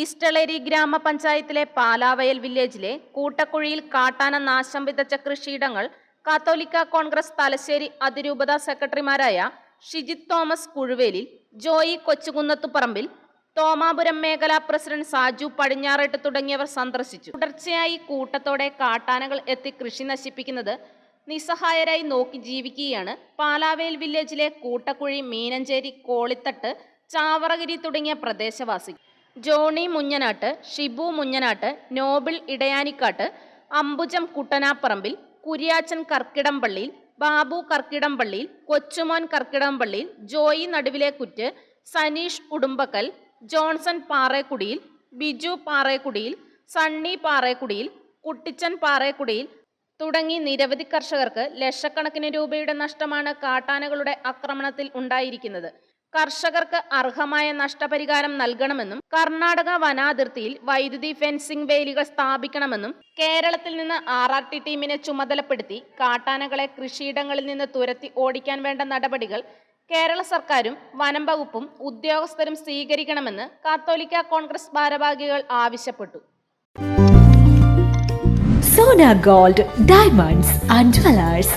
ഈസ്റ്റളേരി ഗ്രാമപഞ്ചായത്തിലെ പാലാവയൽ വില്ലേജിലെ കൂട്ടക്കുഴിയിൽ കാട്ടാന നാശം വിതച്ച കൃഷിയിടങ്ങൾ കാത്തോലിക്ക കോൺഗ്രസ് തലശ്ശേരി അതിരൂപത സെക്രട്ടറിമാരായ ഷിജിത് തോമസ് കുഴുവേലിൽ ജോയി കൊച്ചുകുന്നത്തുപറമ്പിൽ തോമാപുരം മേഖലാ പ്രസിഡന്റ് സാജു പടിഞ്ഞാറേട്ട് തുടങ്ങിയവർ സന്ദർശിച്ചു. തുടർച്ചയായി കൂട്ടത്തോടെ കാട്ടാനകൾ എത്തി കൃഷി നശിപ്പിക്കുന്നത് നിസ്സഹായരായി നോക്കി ജീവിക്കുകയാണ് പാലാവേൽ വില്ലേജിലെ കൂട്ടക്കുഴി മീനഞ്ചേരി കോളിത്തട്ട് ചാവറഗിരി തുടങ്ങിയ പ്രദേശവാസികൾ. ജോണി മുഞ്ഞനാട്ട് ഷിബു മുഞ്ഞനാട്ട് നോബിൾ ഇടയാനിക്കാട്ട് അമ്പുജം കുട്ടനാപ്പറമ്പിൽ കുര്യാച്ചൻ കർക്കിടംപള്ളിയിൽ ബാബു കർക്കിടംപള്ളിയിൽ കൊച്ചുമോൻ കർക്കിടംപള്ളിയിൽ ജോയി നടുവിലെ കുറ്റ് സനീഷ് ഉടുമ്പക്കൽ ജോൺസൺ പാറേക്കുടിയിൽ ബിജു പാറേക്കുടിയിൽ സണ്ണി പാറേക്കുടിയിൽ കുട്ടിച്ചൻ പാറേക്കുടിയിൽ തുടങ്ങി നിരവധി കർഷകർക്ക് ലക്ഷക്കണക്കിന് രൂപയുടെ നഷ്ടമാണ് കാട്ടാനകളുടെ ആക്രമണത്തിൽ ഉണ്ടായിരിക്കുന്നത്. കർഷകർക്ക് അർഹമായ നഷ്ടപരിഹാരം നൽകണമെന്നും കർണാടക വനാതിർത്തിയിൽ വൈദ്യുതി ഫെൻസിംഗ് വേലികൾ സ്ഥാപിക്കണമെന്നും കേരളത്തിൽ നിന്ന് ആർ ആർ ടി ടീമിനെ ചുമതലപ്പെടുത്തി കാട്ടാനകളെ കൃഷിയിടങ്ങളിൽ നിന്ന് തുരത്തി ഓടിക്കാൻ വേണ്ട നടപടികൾ കേരള സർക്കാരും വനം വകുപ്പും ഉദ്യോഗസ്ഥരും സ്വീകരിക്കണമെന്ന് കാത്തോലിക്ക കോൺഗ്രസ് ഭാരവാഹികൾ ആവശ്യപ്പെട്ടു. Sona gold diamonds and jewellers.